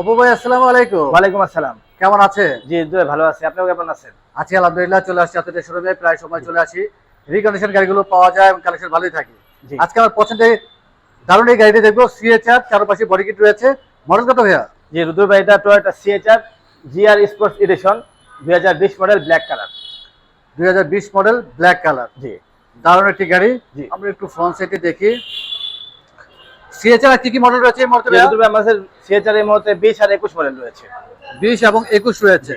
অপু ভাই আসসালামু আলাইকুম। ওয়ালাইকুম আসসালাম। কেমন আছে জি ভালো আছি। আপনিও কেমন আছেন? আছি আলহামদুলিল্লাহ চলে আসছি আপনাদের শোরুমে প্রায় সময় চলে আসি। রিকন্ডিশন গাড়িগুলো পাওয়া যায় এবং কালেকশন ভালোই থাকে। আজকে আমার পছন্দের দারুণ এই গাড়িটা দেখব। সিএচআর চারপাশে বডি কিট রয়েছে। মডেল কত ভাইয়া? জি রুদ্র ভাই এটা Toyota CHR GR sports edition দুই হাজার বিশ মডেল ব্ল্যাক কালার দুই হাজার বিশ মডেল ব্ল্যাক কালার জি। দারুণ একটি গাড়ি। জি। আমরা একটু ফ্রন্ট সাইডে দেখি। সিএচআর কি কি মডেল রয়েছে এই মুহূর্তে আমাদের সিএচআর এই মুহূর্তে বিশ আর একুশ মডেল রয়েছে। বিশ এবং একুশ রয়েছে।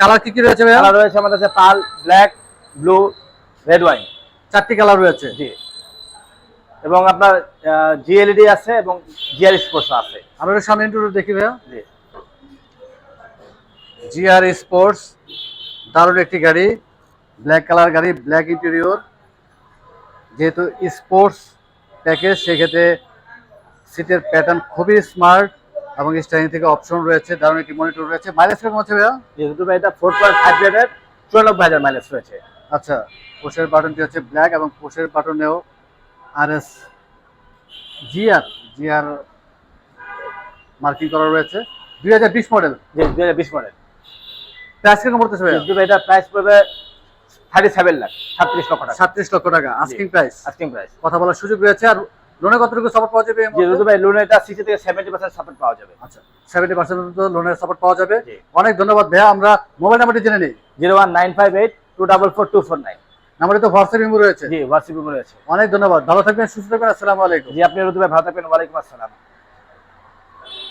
কালার কি কি রয়েছে ভাইয়া? কালার রয়েছে আমাদের কাছে পাল ব্ল্যাক ব্লু রেড ওয়াইন চারটি কালার রয়েছে। জি। এবং আপনার জিএলইডি আছে এবং জিআর স্পোর্টস আছে। আমরা সামনে একটু দেখি ভাইয়া। জি। জিআর স্পোর্টস দারুণ একটি গাড়ি। ব্ল্যাক কালার গাড়ি ব্ল্যাক ইন্টেরিয়র যেহেতু স্পোর্টস প্যাকেজ সেক্ষেত্রে সিটের প্যাটার্ন খুবই স্মার্ট এবং স্টাইলিং থেকে অপশন রয়েছে দারুণ একটি মনিটর রয়েছে। মাইলেজ কেমন হচ্ছে ভাইয়া? ভাই এটা ফোর পয়েন্ট ফাইভ লিটার চুরানব্বই হাজার মাইলেজ রয়েছে। আচ্ছা পোষের বাটনটি হচ্ছে ব্ল্যাক এবং পোষের বাটনেও আর S G R G R marking করা রয়েছে। দুই হাজার বিশ মডেল জি দুই হাজার বিশ মডেল প্রাইস কেমন পড়তেছে ভাইয়া? এটা প্রাইস পড়বে থার্টি সেভেন লাখ সাতত্রিশ লক্ষ টাকা। সাতত্রিশ লক্ষ টাকা আস্কিং প্রাইস আস্কিং প্রাইস কথা বলার সুযোগ রয়েছে। আর লোনে কতটুকু সাপোর্ট পাওয়া যাবে ভাই লোন এটা সিসি থেকে সেভেন্টি পার্সেন্ট সাপোর্ট পাওয়া যাবে। আচ্ছা সেভেন্টি পার্সেন্ট লোনের সাপোর্ট পাওয়া যাবে। অনেক ধন্যবাদ ভাইয়া আমরা মোবাইল নাম্বারটি জেনে নিই। Zero one nine five eight two double four two four nine নাম্বারে তো হোয়াটসঅ্যাপ ইমো রয়েছে। জি হোয়াটসঅ্যাপ রয়েছে। অনেক ধন্যবাদ ভালো থাকবেন সুস্থ থাকবেন আসসালামু আলাইকুম। জি আপনি রুদ্র ভাই ভালো থাকবেন ওয়ালাইকুম আসসালাম।